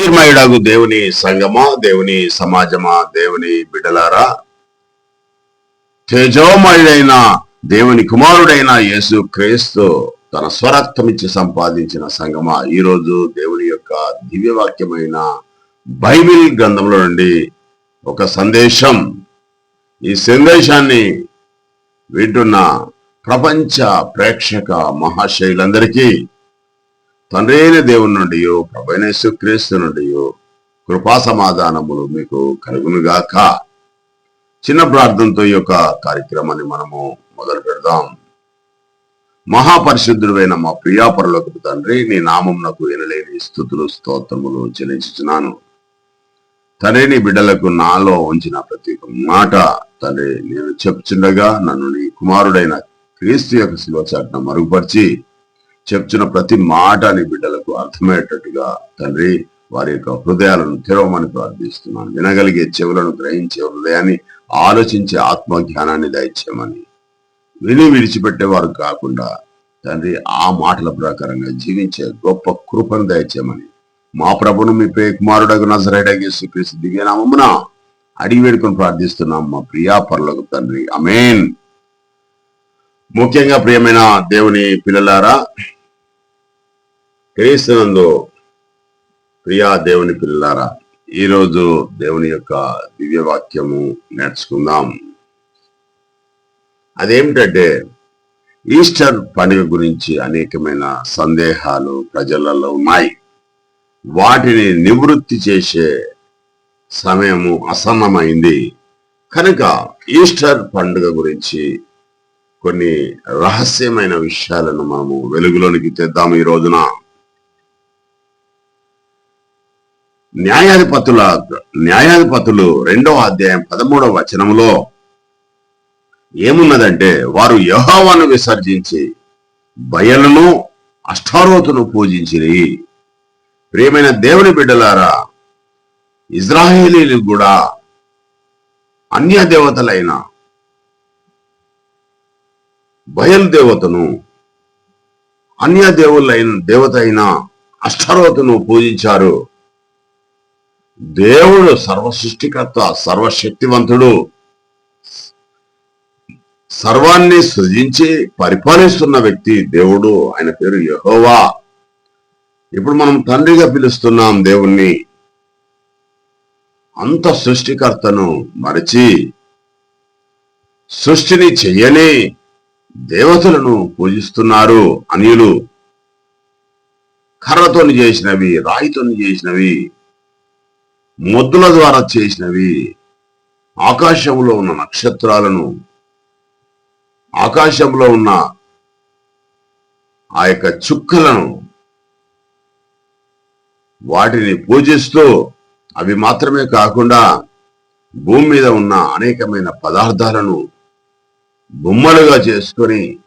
జ్యోతిర్మయుడగు దేవుని సంగమా దేవుని సమాజమా దేవుని బిడలారా. తేజోమయుడైన దేవుని కుమారుడైన యేసు క్రీస్తు తన స్వరక్తమిచ్చి సంపాదించిన సంగమా. ఈరోజు దేవుని యొక్క దివ్యవాక్యమైన బైబిల్ గ్రంథంలో నుండి ఒక సందేశం. ఈ సందేశాన్ని వింటున్న ప్రపంచ ప్రేక్షక మహాశైలందరికీ తండ్రి అయిన దేవుని నుండి ప్రభైన క్రీస్తు నుండి కృపా సమాధానములు మీకు కలుగునుగాక. చిన్న ప్రార్థనతో ఈ యొక్క కార్యక్రమాన్ని మనము మొదలు పెడదాం. మహాపరిశుద్ధుడైన మా ప్రియాపరులకు తండ్రి నీ నామంనకు వినలేని స్థుతులు స్తోత్రములు చెల్లించుచున్నాను. తండ్రి నీ బిడ్డలకు నాలో ఉంచిన ప్రతి ఒక్క మాట తండ్రి నేను చెప్తుండగా నన్ను నీ కుమారుడైన క్రీస్తు యొక్క శివచాటన మరుగుపరిచి చెప్తున్న ప్రతి మాట నీ బిడ్డలకు అర్థమయ్యేటట్టుగా తండ్రి వారి యొక్క హృదయాలను తెరవమని ప్రార్థిస్తున్నాను. వినగలిగే చెవులను గ్రహించే హృదయాన్ని ఆలోచించే ఆత్మజ్ఞానాన్ని దయచేయమని. విని విడిచిపెట్టేవారు కాకుండా తండ్రి ఆ మాటల ప్రకారంగా జీవించే గొప్ప కృపను దయచేయమని. మా ప్రభును మీ ప్రియ కుమారుడకు నజరేడగే శ్రీకృష్ణ దివ్యనామమున అడిగి వేడుకొని ప్రార్థిస్తున్నాం మా ప్రియా పర్లకు తండ్రి. అమేన్ ముఖ్యంగా ప్రియమైన దేవుని పిల్లలారా క్రీస్తునందు ప్రియా దేవుని పిల్లలారా ఈరోజు దేవుని యొక్క దివ్యవాక్యము నేర్చుకుందాం. అదేమిటంటే ఈస్టర్ పండుగ గురించి అనేకమైన సందేహాలు ప్రజలలో ఉన్నాయి. వాటిని నివృత్తి చేసే సమయము అసమమైంది. కనుక ఈస్టర్ పండుగ గురించి కొన్ని రహస్యమైన విషయాలను మనము వెలుగులోనికి తెద్దాం ఈ రోజున. న్యాయాధిపతుల న్యాయాధిపతులు రెండవ అధ్యాయం పదమూడవ వచనములో ఏమున్నదంటే వారు యహోవాను విసర్జించి బయలును అష్టారోతును పూజించిరి. ప్రియమైన దేవుని బిడ్డలారా ఇజ్రాయేలీలు కూడా అన్య దేవతలైన బయలుదేవతను అన్య దేవుళ్ళైన దేవత అయిన అష్టరోతను పూజించారు. దేవుడు సర్వ సృష్టికర్త సర్వశక్తివంతుడు. సర్వాన్ని సృజించి పరిపాలిస్తున్న వ్యక్తి దేవుడు ఆయన పేరు యహోవా. ఇప్పుడు మనం తండ్రిగా పిలుస్తున్నాం దేవుణ్ణి. అంత సృష్టికర్తను మరచి సృష్టిని చెయ్యని దేవతలను పూజిస్తున్నారు అనియులు. కర్రతోని చేసినవి రాయితోని చేసినవి మొద్దుల ద్వారా చేసినవి ఆకాశంలో ఉన్న నక్షత్రాలను ఆకాశంలో ఉన్న ఆ యొక్క చుక్కలను వాటిని పూజిస్తూ అవి మాత్రమే కాకుండా భూమి మీద ఉన్న అనేకమైన పదార్థాలను బొమ్మలుగా చేసుకొని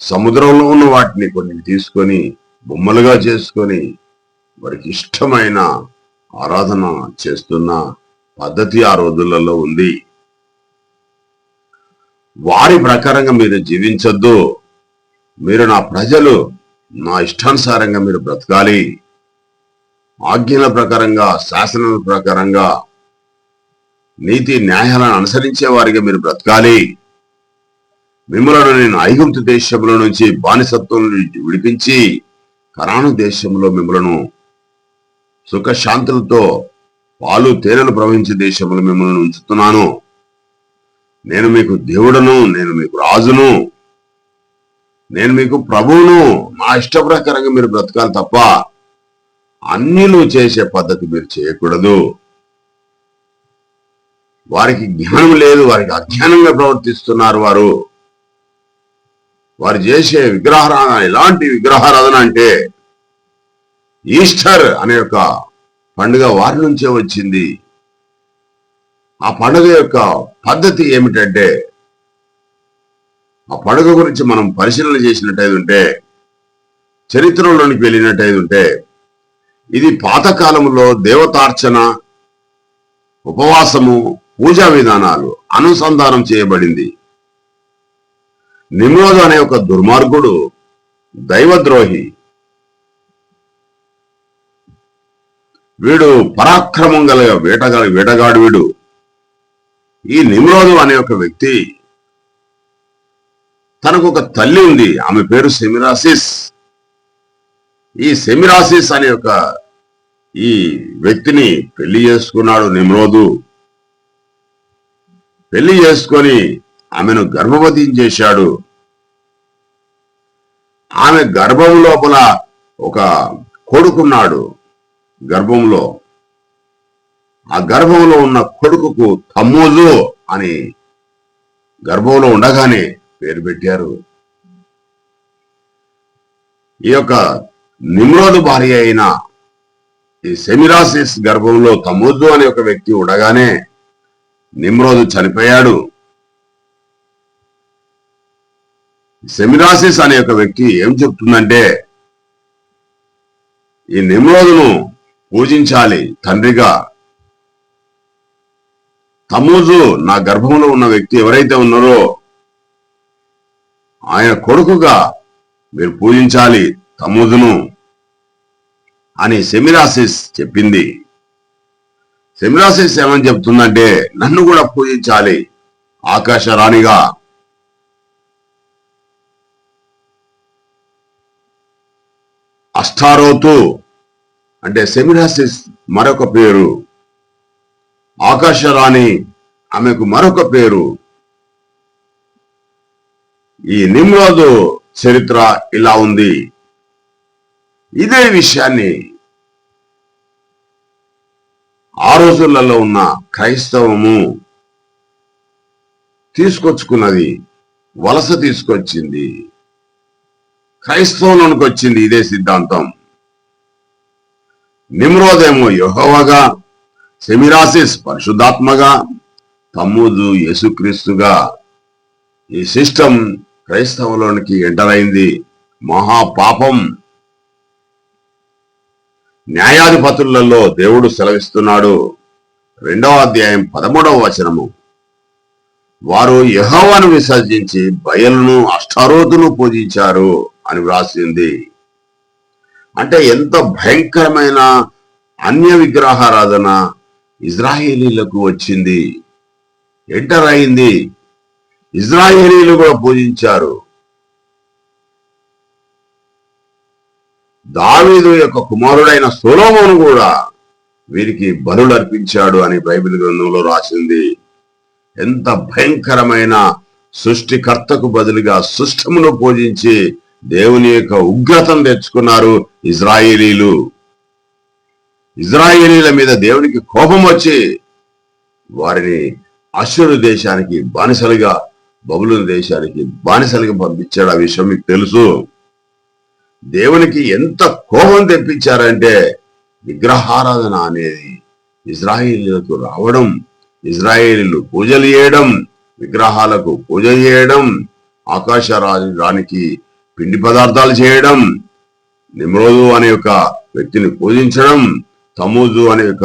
సముద్రంలో ఉన్న వాటిని కొన్ని తీసుకొని బొమ్మలుగా చేసుకొని వారికి ఇష్టమైన ఆరాధన చేస్తున్న పద్ధతి ఆ రోజులలో ఉంది. వారి ప్రకారంగా మీరు జీవించొద్దు. మీరు నా ప్రజలు నా ఇష్టానుసారంగా మీరు బ్రతకాలి. ఆజ్ఞల ప్రకారంగా శాసనాల ప్రకారంగా నీతి న్యాయాలను అనుసరించే వారిగా మీరు బ్రతకాలి. మిమ్మలను నేను ఐగుప్తు దేశంలో నుంచి బానిసత్వం నుంచి విడిపించి కరాను దేశంలో మిమ్మలను సుఖశాంతులతో పాలు తేనెలు ప్రవహించే దేశంలో మిమ్మల్ని ఉంచుతున్నాను. నేను మీకు దేవుడను నేను మీకు రాజును నేను మీకు ప్రభువును. నా ఇష్ట ప్రకారంగా మీరు బ్రతకాలి తప్ప అన్నిలు చేసే పద్ధతి మీరు చేయకూడదు. వారికి జ్ఞానం లేదు వారికి అజ్ఞానంగా ప్రవర్తిస్తున్నారు వారు. వారు చేసే విగ్రహారాధన ఎలాంటి విగ్రహారాధన అంటే ఈస్టర్ అనే ఒక పండుగ వారి నుంచే వచ్చింది. ఆ పండుగ యొక్క పద్ధతి ఏమిటంటే ఆ పండుగ గురించి మనం పరిశీలన చేసినట్టయితే ఉంటే చరిత్రలోనికి వెళ్ళినట్టయితే ఉంటే ఇది పాతకాలంలో దేవతార్చన ఉపవాసము పూజా విధానాలు అనుసంధానం చేయబడింది. నిమ్రోదు అనే ఒక దుర్మార్గుడు దైవద్రోహి. వీడు పరాక్రమం గల వేటగా వేటగాడు వీడు ఈ నిమ్రోదు అనే ఒక వ్యక్తి తనకు ఒక తల్లి ఉంది. ఆమె పేరు సెమిరాసిస్. ఈ సెమిరాసిస్ అనే ఒక ఈ వ్యక్తిని పెళ్ళి చేసుకున్నాడు నిమ్రోదు పెళ్ళి చేసుకొని ఆమెను గర్భవతి చేశాడు. ఆమె గర్భం లోపల ఒక కొడుకున్నాడు గర్భంలో ఆ గర్భంలో ఉన్న కొడుకుకు తమ్మూజు అని గర్భంలో ఉండగానే పేరు పెట్టారు. ఈ యొక్క నిమ్రోదు భార్య అయిన ఈ సెమిరాసిస్ గర్భంలో తమోజు అనే ఒక వ్యక్తి ఉండగానే నిమ్రోదు చనిపోయాడు. సెమిరాసిస్ అనే ఒక వ్యక్తి ఏం చెప్తుందంటే ఈ నిమ్రోదును పూజించాలి తండ్రిగా. తమూజు నా గర్భంలో ఉన్న వ్యక్తి ఎవరైతే ఉన్నారో ఆయన కొడుకుగా మీరు పూజించాలి తమూజును అని సెమిరాసిస్ చెప్పింది. సెమిరాసిస్ ఏమని చెప్తుందంటే నన్ను కూడా పూజించాలి ఆకాశ రాణిగా. అష్టారోతు అంటే సెమిరాసిస్ మరొక పేరు. ఆకాశరాణి ఆమెకు మరొక పేరు. ఈ నిమ్రోదు చరిత్ర ఇలా ఉంది. ఇదే విషయాన్ని ఆ రోజులలో ఉన్న క్రైస్తవము తీసుకొచ్చుకున్నది వలస తీసుకొచ్చింది. క్రైస్తవంలోనికి వచ్చింది ఇదే సిద్ధాంతం. నిమ్రోదేమో యహోవగా సెమిరాసిస్ పరిశుద్ధాత్మగా తమ్ముదు యేసుక్రీస్తుగా. ఈ సిస్టమ్ క్రైస్తవంలోనికి ఎంటర్ అయింది మహా పాపం న్యాయాధిపతులలో దేవుడు సెలవిస్తున్నాడు. రెండవ అధ్యాయం పదమూడవ వచనము. వారు యెహోవాను విసర్జించి బయలును అష్టారోతును పూజించారు. అని వ్రాసింది. అంటే ఎంత భయంకరమైన అన్య విగ్రహారాధన ఇజ్రాయేలీలకు వచ్చింది. ఎంటర్ అయింది. ఇజ్రాయేలీలు కూడా పూజించారు. దావీదు యొక్క కుమారుడైన సొలోమోను కూడా వీరికి బరులు అర్పించాడు అని బైబిల్ గ్రంథంలో రాసింది. ఎంత భయంకరమైన సృష్టికర్తకు బదులుగా సుష్టమును పూజించి దేవుని యొక్క ఉగ్రతను తెచ్చుకున్నారు ఇజ్రాయేలీలు. ఇజ్రాయేలీల మీద దేవునికి కోపం వచ్చి వారిని అశ్వరు దేశానికి బానిసలుగా బబులు దేశానికి బానిసలుగా పంపించాడు. ఆ విషయం మీకు తెలుసు. దేవునికి ఎంత కోపం తెప్పించారంటే విగ్రహారాధన అనేది ఇజ్రాయేలీలకు రావడం ఇజ్రాయేలీలు పూజలు చేయడం విగ్రహాలకు పూజ చేయడం ఆకాశ రాజు రానికి పిండి పదార్థాలు చేయడం నిమ్రోదు అనే ఒక వ్యక్తిని పూజించడం తమూజు అనే ఒక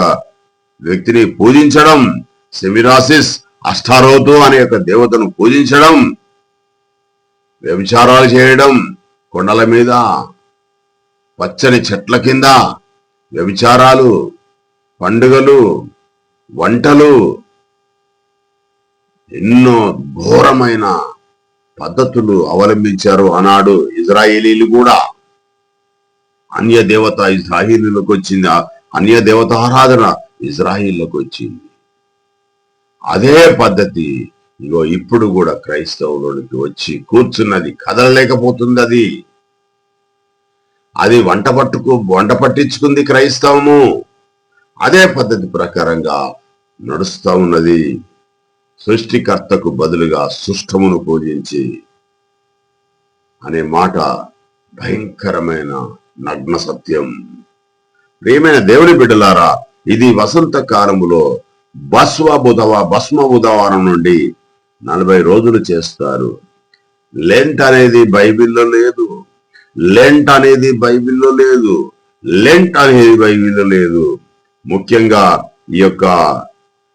వ్యక్తిని పూజించడం సెమిరాసిస్ అష్టారోతు అనే ఒక దేవతను పూజించడం వ్యభిచారాలు చేయడం కొండల మీద పచ్చని చెట్ల కింద వ్యభిచారాలు పండుగలు వంటలు ఎన్నో ఘోరమైన పద్ధతులు అవలంబించారు ఆనాడు ఇజ్రాయేలీలు కూడా. అన్య దేవత ఇజ్రాయిలీలకు వచ్చింది. అన్య దేవత ఆరాధన ఇజ్రాయిల్లోకి వచ్చింది. అదే పద్ధతి ఇగో ఇప్పుడు కూడా క్రైస్తవులోనికి వచ్చి కూర్చున్నది. కదలలేకపోతుంది అది. అది వంట పట్టుకు వంట పట్టించుకుంది క్రైస్తవము. అదే పద్ధతి ప్రకారంగా నడుస్తా ఉన్నది. సృష్టికర్తకు బదులుగా సుష్టమును పూజించి అనే మాట భయంకరమైన నగ్న సత్యం. ప్రియమైన దేవుని బిడ్డలారా ఇది వసంత కాలములో బస్వ బుధవ భస్మ బుధవారం నుండి నలభై రోజులు చేస్తారు. లెంట్ అనేది బైబిల్లో లేదు. లెంట్ అనేది బైబిల్లో లేదు. లెంట్ అనేది బైబిల్లో లేదు. ముఖ్యంగా ఈ యొక్క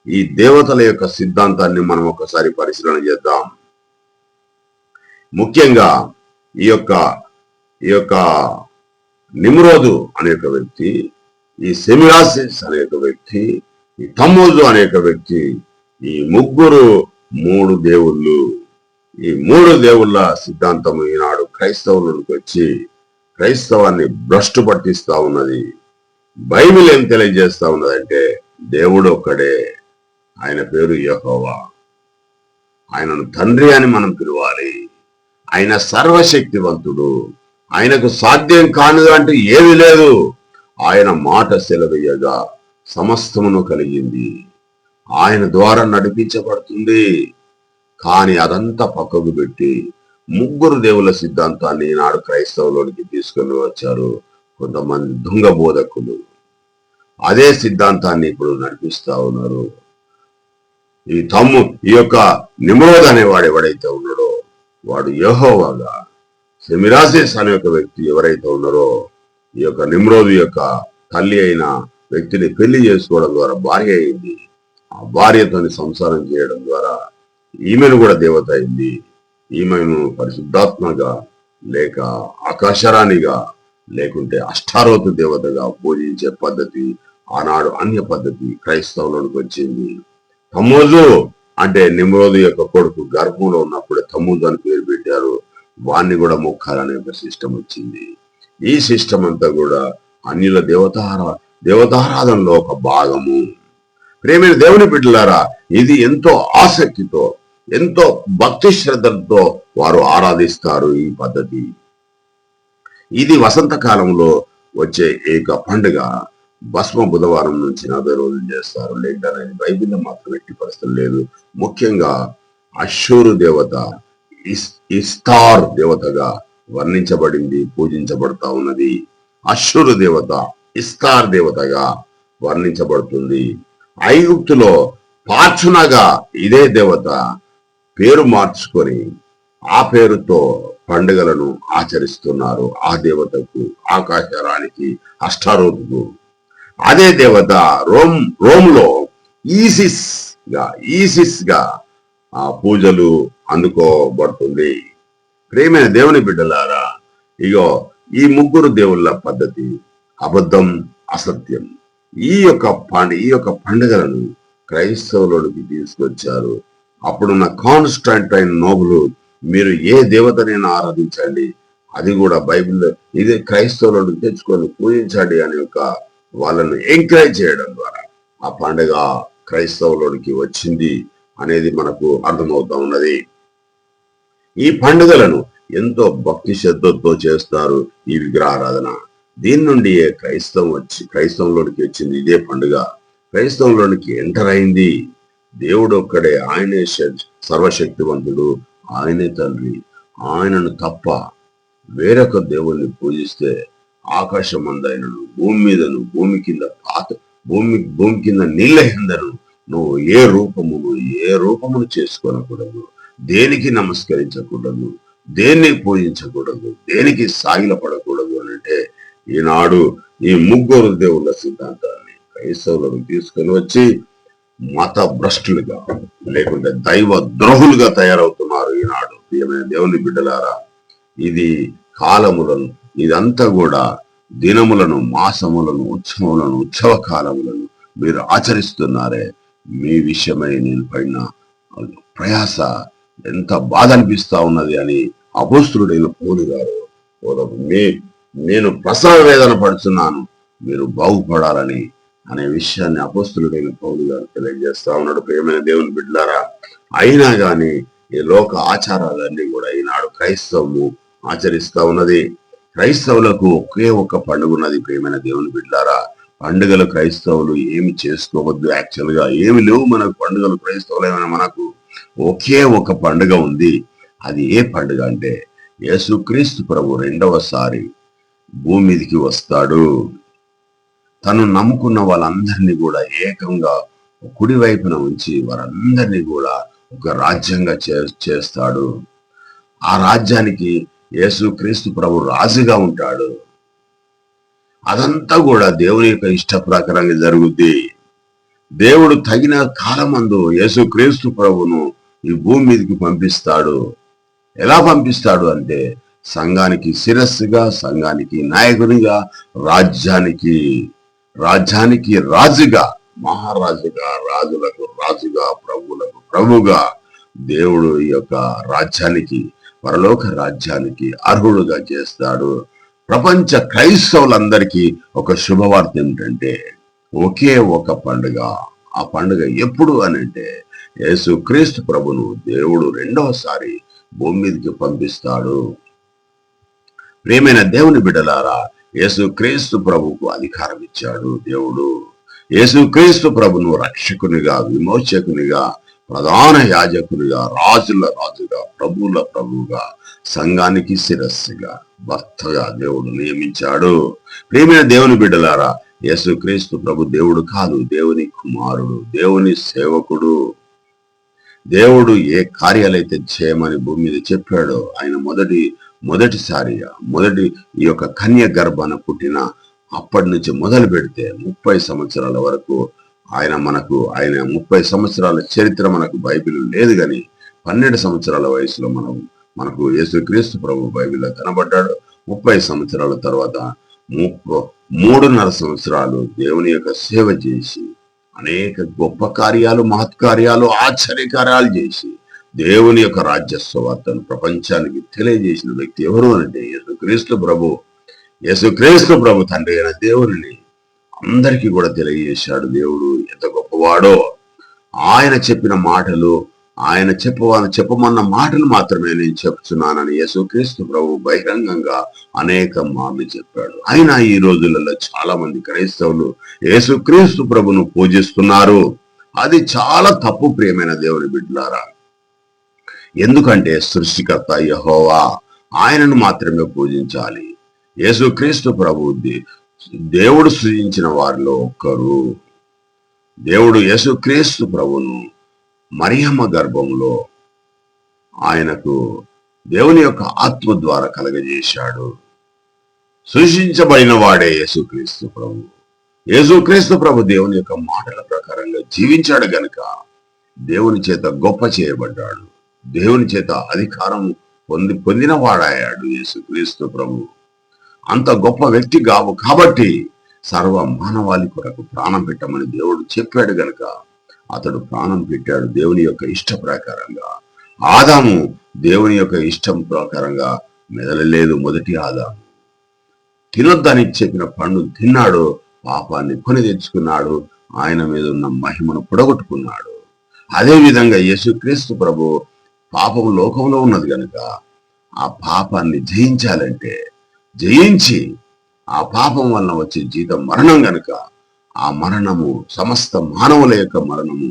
ఈ దేవతల యొక్క సిద్ధాంతాన్ని మనం ఒకసారి పరిశీలన చేద్దాం. ముఖ్యంగా ఈ యొక్క ఈ యొక్క నిమ్రోదు అనే వ్యక్తి ఈ సెమిరాసిస్ అనేక వ్యక్తి ఈ తమ్మోజు అనే వ్యక్తి ఈ ముగ్గురు మూడు దేవుళ్ళు ఈ మూడు దేవుళ్ళ సిద్ధాంతం ఈనాడు క్రైస్తవులకు వచ్చి క్రైస్తవాన్ని భ్రష్టు పట్టిస్తా ఉన్నది. బైబిల్ ఏం తెలియజేస్తా ఉన్నదంటే దేవుడు ఒక్కడే. ఆయన పేరు యహోవా. ఆయనను తండ్రి అని మనం పిలవాలి. ఆయన సర్వశక్తివంతుడు. ఆయనకు సాధ్యం కానిది అంటూ ఏమీ లేదు. ఆయన మాట సెలవీయగా సమస్తమును కలిగింది. ఆయన ద్వారా నడిపించబడుతుంది. కానీ అదంతా పక్కకు పెట్టి ముగ్గురు దేవుల సిద్ధాంతాన్ని ఈనాడు క్రైస్తవులోనికి తీసుకుని వచ్చారు కొంతమంది దొంగ బోధకులు. అదే సిద్ధాంతాన్ని ఇప్పుడు నడిపిస్తా ఉన్నారు. ఈ తమ్ము ఈ యొక్క నిమ్రోద్ అనేవాడు ఎవడైతే ఉన్నాడో వాడు యహోవాగా సెమిరాసిస్ అనే ఒక వ్యక్తి ఎవరైతే ఉన్నారో ఈ యొక్క నిమ్రోదు యొక్క తల్లి అయిన వ్యక్తిని పెళ్ళి చేసుకోవడం ద్వారా భార్య అయింది. ఆ భార్యతోని సంసారం చేయడం ద్వారా ఈమెను కూడా దేవత అయింది. ఈమెను పరిశుద్ధాత్మగా లేక ఆకాశరాణిగా లేకుంటే అష్టారోత దేవతగా పూజించే పద్ధతి ఆనాడు అన్య పద్ధతి క్రైస్తవులకు వచ్చింది. తమ్మోజు అంటే నిమ్రోదు యొక్క కొడుకు గర్భంలో ఉన్నప్పుడే తమ్మోజు అని పేరు పెట్టారు. వాణ్ణి కూడా మొక్కాలనే ఒక సిస్టమ్ వచ్చింది. ఈ సిస్టమ్ అంతా కూడా అన్యుల దేవతారా దేవతారాధనలో ఒక భాగము. ప్రేమైన దేవుని బిడ్డలారా ఇది ఎంతో ఆసక్తితో ఎంతో భక్తి శ్రద్ధలతో వారు ఆరాధిస్తారు ఈ పద్ధతి. ఇది వసంతకాలంలో వచ్చే ఏక పండుగ. భస్మ బుధవారం నుంచి నలభై రోజులు చేస్తారు. లేదంటే బైబిల్లో మాత్రం ఎట్టి పరిస్థితులు లేదు. ముఖ్యంగా అశ్షూరు దేవత ఇస్- ఇస్తార్ దేవతగా వర్ణించబడింది పూజించబడతా ఉన్నది. అశ్వరు దేవత ఇస్తార్ దేవతగా వర్ణించబడుతుంది. ఐగుప్తులో పార్చునగా ఇదే దేవత పేరు మార్చుకొని ఆ పేరుతో పండుగలను ఆచరిస్తున్నారు. ఆ దేవతకు ఆకాశరానికి అష్టారోతుకు అదే దేవత రోమ్ రోమ్లో ఈసిస్గా ఈసిస్గా ఆ పూజలు అందుకోబడుతుంది. ప్రేమైన దేవుని బిడ్డలారా ఇగో ఈ ముగ్గురు దేవుళ్ళ పద్ధతి అబద్ధం అసత్యం. ఈ యొక్క పండుగ ఈ యొక్క పండుగలను క్రైస్తవులోనికి తీసుకొచ్చారు. అప్పుడున్న కాన్స్టాంటైన్ నోబులు మీరు ఏ దేవతనైనా ఆరాధించండి. అది కూడా బైబిల్ ఇది క్రైస్తవులను తెచ్చుకొని పూజించండి అనే ఒక వాళ్ళను ఎంకరేజ్ చేయడం ద్వారా. ఆ పండుగ క్రైస్తవులోనికి వచ్చింది అనేది మనకు అర్థమవుతా ఉన్నది. ఈ పండుగలను ఎంతో భక్తి శ్రద్ధతో చేస్తారు ఈ విగ్రహారాధన. దీని నుండి క్రైస్తవం వచ్చి క్రైస్తవంలోనికి వచ్చింది ఇదే పండుగ. క్రైస్తవంలోనికి ఎంటర్ అయింది. దేవుడు ఒక్కడే ఆయనే సర్వశక్తివంతుడు ఆయనే తండ్రి. ఆయనను తప్ప వేరొక దేవుణ్ణి పూజిస్తే ఆకాశం అందైనను భూమి మీదను భూమి కింద పాత భూమి భూమి కింద నీళ్ళహిందను నువ్వు ఏ రూపమును ఏ రూపమును చేసుకోనకూడదు. దేనికి నమస్కరించకూడదు? దేన్ని పూజించకూడదు? దేనికి సాగిలపడకూడదు అని అంటే ఈనాడు ఈ ముగ్గురు దేవుళ్ళ సిద్ధాంతాన్ని క్రైస్తవులను తీసుకొని వచ్చి మత భ్రష్టులుగా లేకుంటే దైవ ద్రోహులుగా తయారవుతున్నారు ఈనాడు. ప్రియమైన దేవుని బిడ్డలారా ఇది కాలములను ఇదంతా కూడా దినములను మాసములను ఉత్సవములను ఉత్సవ కాలములను మీరు ఆచరిస్తున్నారే. మీ విషయమై నేను పడిన ప్రయాస ఎంత బాధ అనిపిస్తా ఉన్నది అని అపోస్తుడైన పౌరు గారు మీ నేను ప్రసవ వేదన పడుతున్నాను మీరు బాగుపడాలని అనే విషయాన్ని అపోస్తుడైన పౌరు గారు తెలియజేస్తా ఉన్నాడు. ప్రియమైన దేవుని బిడ్డారా అయినా గాని ఈ లోక ఆచారాలన్నీ కూడా ఈనాడు క్రైస్తవము ఆచరిస్తా ఉన్నది. క్రైస్తవులకు ఒకే ఒక పండుగ ఉన్నది. ప్రేమైన దేవుని బిడ్డారా పండుగలు క్రైస్తవులు ఏమి చేసుకోవద్దు యాక్చువల్గా. ఏమి లేవు మనకు పండుగలు క్రైస్తవులైన మనకు. ఒకే ఒక పండుగ ఉంది. అది ఏ పండుగ అంటే యేసుక్రీస్తు ప్రభు రెండవసారి భూమి మీదకి వస్తాడు. తను నమ్ముకున్న వాళ్ళందరినీ కూడా ఏకంగా కుడి వైపున ఉంచి వారందరినీ కూడా ఒక రాజ్యంగా చే చేస్తాడు. ఆ రాజ్యానికి యేసుక్రీస్తు ప్రభు రాజుగా ఉంటాడు. అదంతా కూడా దేవుని యొక్క ఇష్ట ప్రకారంగా జరుగుద్ది. దేవుడు తగిన కాలమందు యేసుక్రీస్తు ప్రభును ఈ భూమి మీదకి పంపిస్తాడు. ఎలా పంపిస్తాడు అంటే సంఘానికి శిరస్సుగా సంఘానికి నాయకునిగా రాజ్యానికి రాజ్యానికి రాజుగా మహారాజుగా రాజులకు రాజుగా ప్రభువులకు ప్రభుగా దేవుడు ఈ యొక్క రాజ్యానికి పరలోక రాజ్యానికి అర్హుడుగా చేస్తాడు. ప్రపంచ క్రైస్తవులందరికీ ఒక శుభవార్త ఏమిటంటే ఒకే ఒక పండుగ. ఆ పండుగ ఎప్పుడు అని అంటే యేసు క్రీస్తు ప్రభును దేవుడు రెండవసారి భూమి మీదకి పంపిస్తాడు. ప్రేమైన దేవుని బిడ్డలారా యేసు క్రీస్తు ప్రభుకు అధికారం ఇచ్చాడు దేవుడు. యేసు క్రీస్తు ప్రభును రక్షకునిగా విమోచకునిగా ప్రధాన యాజకుడిగా రాజుల రాజుగా ప్రభువుల ప్రభువుగా సంఘానికి శిరస్సుగా భర్తగా దేవుడు నియమించాడు. ప్రేమైన దేవుని బిడ్డలారా యేసుక్రీస్తు ప్రభు దేవుడు కాదు దేవుని కుమారుడు దేవుని సేవకుడు. దేవుడు ఏ కార్యాలైతే చేయమని భూమి మీద చెప్పాడో ఆయన మొదటి మొదటిసారిగా మొదటి ఈ యొక్క కన్య గర్భాన పుట్టిన అప్పటి నుంచి మొదలు పెడితే ముప్పై సంవత్సరాల వరకు ఆయన మనకు ఆయన ముప్పై సంవత్సరాల చరిత్ర మనకు బైబిల్ లేదు కానీ పన్నెండు సంవత్సరాల వయసులో మనం మనకు యేసుక్రీస్తు ప్రభు బైబిల్లో కనబడ్డాడు. ముప్పై సంవత్సరాల తర్వాత ముప్ప మూడున్నర సంవత్సరాలు దేవుని యొక్క సేవ చేసి అనేక గొప్ప కార్యాలు మహత్కార్యాలు ఆశ్చర్యకార్యాలు చేసి దేవుని యొక్క రాజ్య ప్రపంచానికి తెలియజేసిన వ్యక్తి ఎవరు అంటే యేసుక్రీస్తు ప్రభు. యేసుక్రీస్తు ప్రభు తండ్రి అయిన దేవుని అందరికీ కూడా తెలియజేశాడు దేవుడు. వాడో? ఆయన చెప్పిన మాటలు ఆయన చెప్పవాలని చెప్పమన్న మాటలు మాత్రమే నేను చెప్తున్నానని యేసుక్రీస్తు ప్రభు బహిరంగంగా అనేక మార్లు చెప్పాడు. అయినా ఈ రోజులలో చాలా మంది క్రైస్తవులు యేసుక్రీస్తు ప్రభును పూజిస్తున్నారు. అది చాలా తప్పు ప్రియమైన దేవుని బిడ్డలారా. ఎందుకంటే సృష్టికర్త యహోవా ఆయనను మాత్రమే పూజించాలి. యేసుక్రీస్తు ప్రభు దేవుడు సృజించిన వారిలో ఒక్కరు దేవుడు యేసుక్రీస్తు ప్రభును మరియమ్మ గర్భంలో ఆయనకు దేవుని యొక్క ఆత్మ ద్వారా కలగజేశాడు. సృష్టించబడిన వాడే యేసుక్రీస్తు ప్రభు. యేసుక్రీస్తు ప్రభు దేవుని యొక్క మాటల ప్రకారంగా జీవించాడు గనుక దేవుని చేత గొప్ప చేయబడ్డాడు. దేవుని చేత అధికారం పొంది పొందినవాడాయాడు యేసుక్రీస్తు ప్రభు. అంత గొప్ప వ్యక్తి కావు కాబట్టి సర్వ మానవాళి కొరకు ప్రాణం పెట్టమని దేవుడు చెప్పాడు గనక అతడు ప్రాణం పెట్టాడు దేవుని యొక్క ఇష్ట ప్రకారంగా. ఆదాము దేవుని యొక్క ఇష్టం ప్రకారంగా మెదలలేదు మొదటి ఆదాము. తినొద్దని చెప్పిన పండు తిన్నాడు పాపాన్ని కొని తెచ్చుకున్నాడు ఆయన మీద ఉన్న మహిమను పొడగొట్టుకున్నాడు. అదేవిధంగా యేసుక్రీస్తు ప్రభు పాపం లోకంలో ఉన్నది కనుక ఆ పాపాన్ని జయించాలంటే జయించి ఆ పాపం వలన వచ్చే జీతం మరణం గనుక ఆ మరణము సమస్త మానవుల యొక్క మరణము.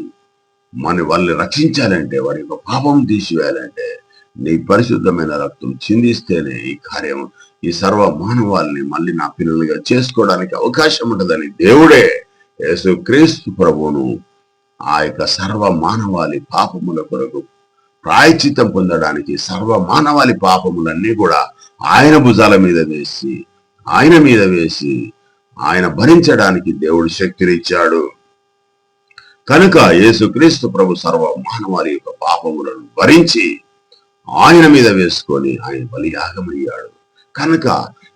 మన వాళ్ళని రక్షించాలంటే వారి యొక్క పాపం తీసివేయాలంటే నీ పరిశుద్ధమైన రక్తం చిందిస్తేనే ఈ కార్యం ఈ సర్వ మానవాల్ని మళ్ళీ నా పిల్లలుగా చేసుకోవడానికి అవకాశం ఉంటుందని దేవుడే యేసు క్రీస్తు ప్రభువును ఆ యొక్క సర్వ మానవాళి పాపముల కొరకు ప్రాయచిత్తం పొందడానికి సర్వ మానవాళి పాపములన్నీ కూడా ఆయన భుజాల మీద వేసి ఆయన మీద వేసి ఆయన భరించడానికి దేవుడు శక్తినిచ్చాడు. కనుక యేసుక్రీస్తు ప్రభు సర్వ మానవాళి యొక్క పాపములను భరించి ఆయన మీద వేసుకొని ఆయన బలియాగమయ్యాడు. కనుక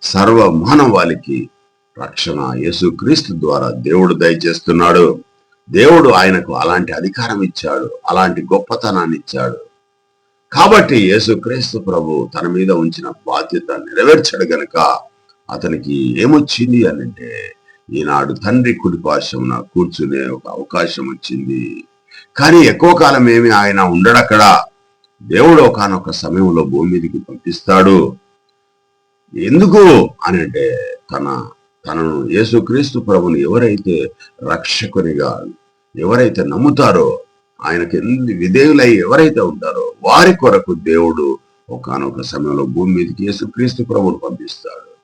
సర్వ మానవాళికి రక్షణ యేసుక్రీస్తు ద్వారా దేవుడు దయచేస్తున్నాడు. దేవుడు ఆయనకు అలాంటి అధికారం ఇచ్చాడు అలాంటి గొప్పతనాన్ని ఇచ్చాడు. కాబట్టి యేసుక్రీస్తు ప్రభు తన మీద ఉంచిన బాధ్యత నెరవేర్చాడు గనుక అతనికి ఏమొచ్చింది అని అంటే ఈనాడు తండ్రి కుడిపాశమున కూర్చునే ఒక అవకాశం వచ్చింది. కానీ ఎక్కువ కాలం ఏమి ఆయన ఉండడక్కడ దేవుడు ఒకనొక సమయంలో భూమి మీదకి పంపిస్తాడు. ఎందుకు అని అంటే తన తనను యేసుక్రీస్తు ప్రభుని ఎవరైతే రక్షకునిగా ఎవరైతే నమ్ముతారో ఆయనకి ఎన్ని విధేయులై ఎవరైతే ఉంటారో వారి కొరకు దేవుడు ఒకనొక సమయంలో భూమి మీదకి యేసుక్రీస్తు ప్రభుని పంపిస్తాడు.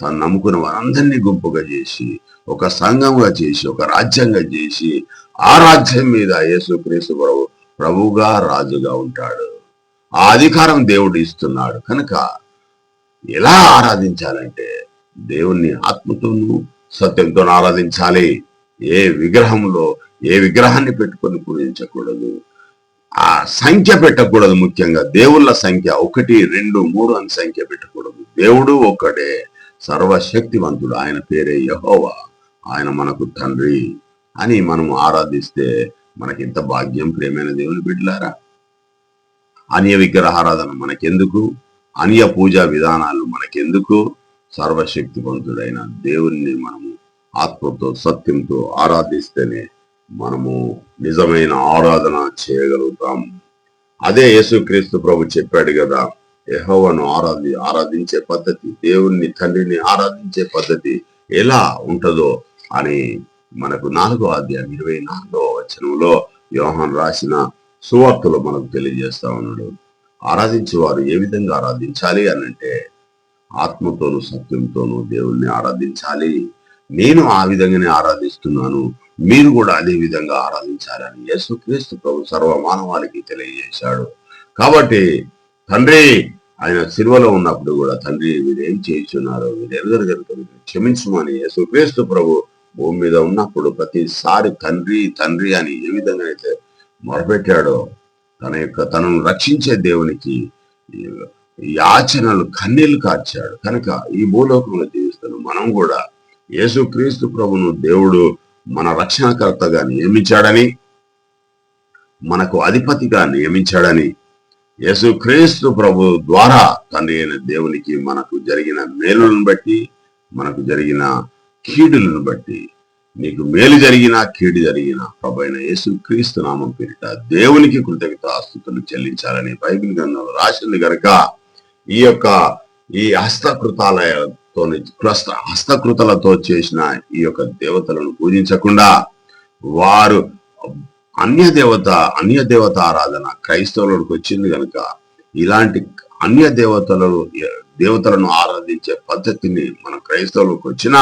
తను నమ్ముకున్న వారందరినీ గుంపుగా చేసి ఒక సంఘంగా చేసి ఒక రాజ్యంగా చేసి ఆ రాజ్యం మీద యేసుక్రీస్తు ప్రభు ప్రభుగా రాజుగా ఉంటాడు. ఆ అధికారం దేవుడు ఇస్తున్నాడు. కనుక ఎలా ఆరాధించాలంటే దేవుణ్ణి ఆత్మతోనూ సత్యంతో ఆరాధించాలి. ఏ విగ్రహంలో ఏ విగ్రహాన్ని పెట్టుకొని పూజించకూడదు. ఆ సంఖ్య పెట్టకూడదు ముఖ్యంగా. దేవుళ్ళ సంఖ్య ఒకటి రెండు మూడు అని సంఖ్య పెట్టకూడదు. దేవుడు ఒక్కడే. సర్వశక్తివంతుడు. ఆయన పేరే యహోవా. ఆయన మనకు తండ్రి అని మనం ఆరాధిస్తే మనకింత భాగ్యం ప్రేమైన దేవుని బిడ్డలారా? అన్య విగ్రహారాధన మనకెందుకు? అన్య పూజా విధానాలు మనకెందుకు? సర్వశక్తివంతుడైన దేవుణ్ణి మనము ఆత్మతో సత్యంతో ఆరాధిస్తేనే మనము నిజమైన ఆరాధన చేయగలుగుతాం. అదే యేసుక్రీస్తు ప్రభు చెప్పాడు కదా యహోవను ఆరాధి ఆరాధించే పద్ధతి దేవుణ్ణి తండ్రిని ఆరాధించే పద్ధతి ఎలా ఉంటుందో అని మనకు నాలుగో అధ్యాయం ఇరవై నాలుగో వచనంలో యోహన్ రాసిన సువార్తలు మనకు తెలియజేస్తా ఉన్నాడు. ఆరాధించేవారు ఏ విధంగా ఆరాధించాలి అనంటే ఆత్మతోనూ సత్యంతోనూ సత్యంతోను దేవుణ్ణి ఆరాధించాలి. నేను ఆ విధంగానే ఆరాధిస్తున్నాను మీరు కూడా అదే విధంగా ఆరాధించాలని యేసుక్రీస్తు ప్రభు సర్వ మానవాళికి తెలియజేశాడు. కాబట్టి తండ్రి ఆయన సిల్వలో ఉన్నప్పుడు కూడా తండ్రి వీరు ఏం చేయించున్నారో వీరు కనుక క్షమించమని యేసుక్రీస్తు ప్రభు భూమి మీద ఉన్నప్పుడు ప్రతిసారి తండ్రి తండ్రి అని ఏ విధంగా అయితే మొరపెట్టాడో తన యొక్క తనను రక్షించే దేవునికి యాచనలు కన్నీళ్ళు కార్చాడు. కనుక ఈ భూలోకంలో జీవిస్తున్న మనం కూడా యేసుక్రీస్తు ప్రభును దేవుడు మన రక్షణకర్తగా నియమించాడని మనకు అధిపతిగా నియమించాడని యేసుక్రీస్తు ప్రభు ద్వారా తండ్రి అయిన దేవునికి మనకు జరిగిన మేలులను బట్టి మనకు జరిగిన కీడులను బట్టి నీకు మేలు జరిగిన కీడు జరిగిన ప్రభు అయిన యేసుక్రీస్తు నామం పేరిట దేవునికి కృతజ్ఞత ఆస్తుతులు చెల్లించాలని బైబిల్ గ్రంథంలో రాసింది గనక ఈ యొక్క ఈ హస్తకృతాలతో హస్తకృతలతో చేసిన ఈ యొక్క దేవతలను పూజించకుండా వారు అన్య దేవత ఆరాధన క్రైస్తవులకు వచ్చింది కనుక ఇలాంటి అన్య దేవతలను దేవతలను ఆరాధించే పద్ధతిని మన క్రైస్తవులకు వచ్చిన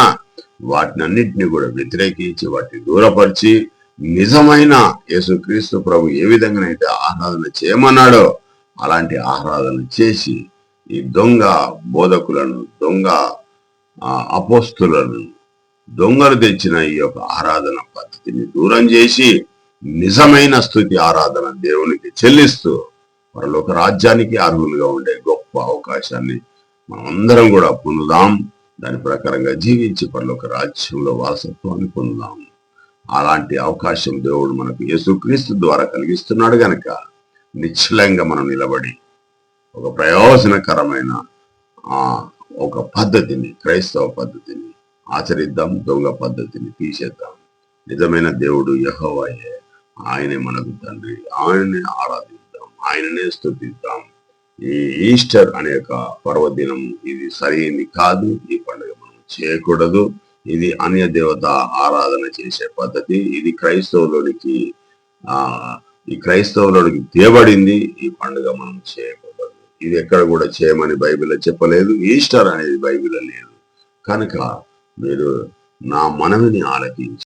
వాటిని అన్నింటినీ కూడా వ్యతిరేకించి వాటిని దూరపరిచి నిజమైన యేసుక్రీస్తు ప్రభు ఏ విధంగానైతే ఆరాధన చేయమన్నాడో అలాంటి ఆరాధన చేసి ఈ దొంగ బోధకులను దొంగ అపోస్తులను దొంగలు తెచ్చిన ఈ యొక్క ఆరాధన పద్ధతిని దూరం చేసి నిజమైన స్థుతి ఆరాధన దేవునికి చెల్లిస్తూ పరలోక రాజ్యానికి అర్హులుగా ఉండే గొప్ప అవకాశాన్ని మనం అందరం కూడా పొందుదాం. దాని ప్రకారంగా జీవించి పరలోక రాజ్యంలో వారసత్వాన్ని పొందుదాం. అలాంటి అవకాశం దేవుడు మనకు యేసుక్రీస్తు ద్వారా కలిగిస్తున్నాడు గనక నిశ్చలంగా మనం నిలబడి ఒక ప్రయోజనకరమైన ఆ ఒక పద్ధతిని క్రైస్తవ పద్ధతిని ఆచరిద్దాం దొంగ పద్ధతిని తీసేద్దాం. నిజమైన దేవుడు యెహోవాయే. ఆయనే మనకు తండ్రి ఆయననే ఆరాధిద్దాం ఆయననే స్థుతిద్దాం ఈ ఈస్టర్ అనే ఒక పర్వదినం ఇది సరైనది కాదు ఈ పండుగ మనం చేయకూడదు. ఇది అన్య దేవత ఆరాధన చేసే పద్ధతి. ఇది క్రైస్తవులోనికి ఆ ఈ క్రైస్తవులోనికి తేబడింది. ఈ పండుగ మనం చేయకూడదు. ఇది ఎక్కడ కూడా చేయమని బైబిల్లో చెప్పలేదు. ఈస్టర్ అనేది బైబిల్లో లేదు. కనుక మీరు నా మనవిని ఆలకించి